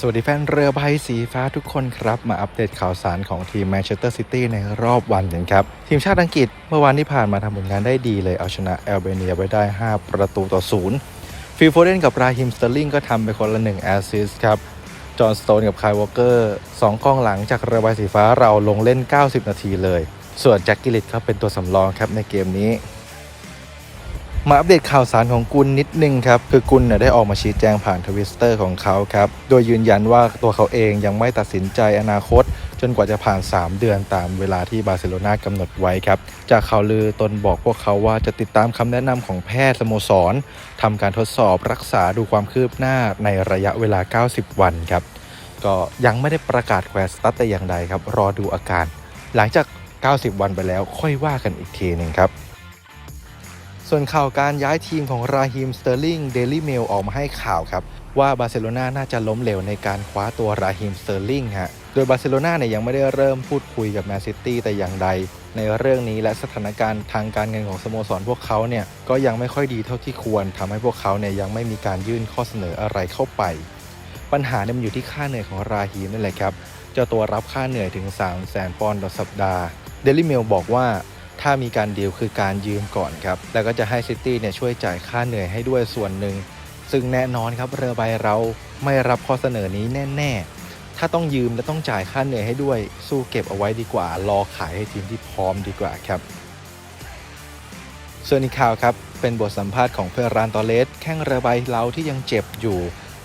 สวัสดีแฟนเรือใบสีฟ้าทุกคนครับ มาอัปเดตข่าวสารของทีมแมนเชสเตอร์ซิตี้ในรอบวันกันครับ ทีมชาติอังกฤษเมื่อวานที่ผ่านมาทำผลงานได้ดีเลยเอาชนะแอลเบเนียไว้ได้ 5 ประตูต่อศูนย์ฟิลโฟเดนกับราฮิมสเตอร์ลิงก็ทำไปคนละ1แอสซิสต์ครับ จอห์นสโตนกับคายวอลเกอร์สองกองหลังจากเรือใบสีฟ้าเราลงเล่น 90 นาทีเลย ส่วนแจ็คกิลิตครับเป็นตัวสำรองครับในเกมนี้ มาอัปเดตข่าวสารของกุลนิดนึงครับ คือกุลเนี่ยได้ออกมาชี้แจงผ่านทวิสเตอร์ของเขาครับ โดยยืนยันว่าตัวเขาเองยังไม่ตัดสินใจอนาคต จนกว่าจะผ่าน 3 เดือนตามเวลาที่บาร์เซโลนากำหนดไว้ครับ จากข่าวลือตนบอกพวกเขาว่าจะติดตามคำแนะนำของแพทย์สโมสรทำการทดสอบรักษาดูความคืบหน้าในระยะเวลา 90 วันครับก็ยังไม่ได้ประกาศแควสตัตแต่อย่างใดครับรอดูอาการ หลังจาก 90 วันไปแล้วค่อยว่ากันอีกทีหนึ่งครับ ส่วนข่าวการย้ายทีมของราฮิมสเตอร์ลิงเดลี่เมลออกมาให้ข่าวครับ ว่าบาร์เซโลนาน่าจะล้มเหลวในการคว้าตัวราฮิมสเตอร์ลิงฮะโดยบาร์เซโลนาเนี่ยยังไม่ได้เริ่มพูดคุยกับแมนซิตี้แต่อย่างใด ในเรื่องนี้และสถานการณ์ทางการเงินของสโมสรพวกเขาเนี่ยก็ยังไม่ค่อยดีเท่าที่ควรทำให้พวกเขาเนี่ยยังไม่มีการยื่นข้อเสนออะไรเข้าไป ปัญหาเนี่ยมันอยู่ที่ค่าเหนื่อยของราฮีมนั่นแหละครับเจ้าตัวรับค่าเหนื่อยถึง 3 0 0แสนปอนด์ต่อสัปดาห์เดลิเมลบอกว่า ถ้ามีการดีลคือการยืมก่อนครับ แล้วก็จะให้ซิตี้เนี่ยช่วยจ่ายค่าเหนื่อยให้ด้วยส่วนหนึ่ง ซึ่งแน่นอนครับเรือใบเราไม่รับข้อเสนอนี้แน่ๆ ถ้าต้องยืมและต้องจ่ายค่าเหนื่อยให้ด้วย สู้เก็บเอาไว้ดีกว่า รอขายให้ทีมที่พร้อมดีกว่าครับ ส่วนอีกข่าวครับ เป็นบทสัมภาษณ์ของเฟอร์รานตอเลสแข้งเรือใบเราที่ยังเจ็บอยู่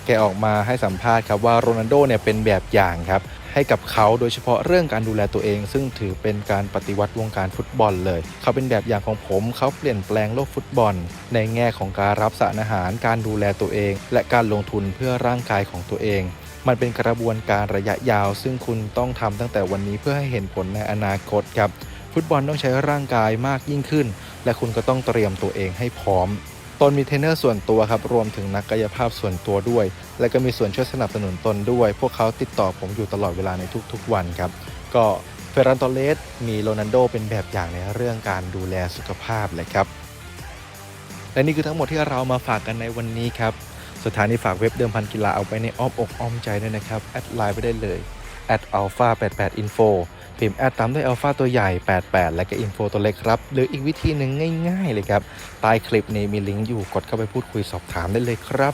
แกออกมาให้สัมภาษณ์ครับว่าโรนัลโดเนี่ยเป็นแบบอย่างครับ ให้กับเขาโดยเฉพาะเรื่องการดูแลตัวเอง ซึ่งถือเป็นการปฏิวัติวงการฟุตบอลเลย เขาเป็นแบบอย่างของผมเขาเปลี่ยนแปลงโลกฟุตบอล ในแง่ของการรับสารอาหาร การดูแลตัวเอง และการลงทุนเพื่อร่างกายของตัวเอง มันเป็นกระบวนการระยะยาว ซึ่งคุณต้องทำตั้งแต่วันนี้เพื่อให้เห็นผลในอนาคตครับ ฟุตบอลต้องใช้ร่างกายมากยิ่งขึ้น และคุณก็ต้องเตรียมตัวเองให้พร้อม ตนมีเทรนเนอร์ส่วนตัวครับ รวมถึงนักกายภาพส่วนตัวด้วย และก็มีส่วนช่วยสนับสนุนตนด้วย พวกเขาติดต่อผมอยู่ตลอดเวลาในทุกๆ วันครับ ก็เฟรันโตเลสมีโรนัลโดเป็นแบบอย่างในเรื่องการดูแลสุขภาพเลยครับ และนี่คือทั้งหมดที่เรามาฝากกันในวันนี้ครับสุดท้านีฝากเว็บเดิมพันกีฬาเอาไว้ในอ้อมอกอ้อมใจด้วยนะครับ แอดไลน์ไปได้เลย at alpha 88 info พิมพ์แอดตามด้วยอัลฟาตัวใหญ่ 88 และก็อินโฟตัวเล็กครับ หรืออีกวิธีหนึ่งง่าย ๆ เลยครับ ใต้คลิปนี้มีลิงก์อยู่กดเข้าไปพูดคุยสอบถามได้เลยครับ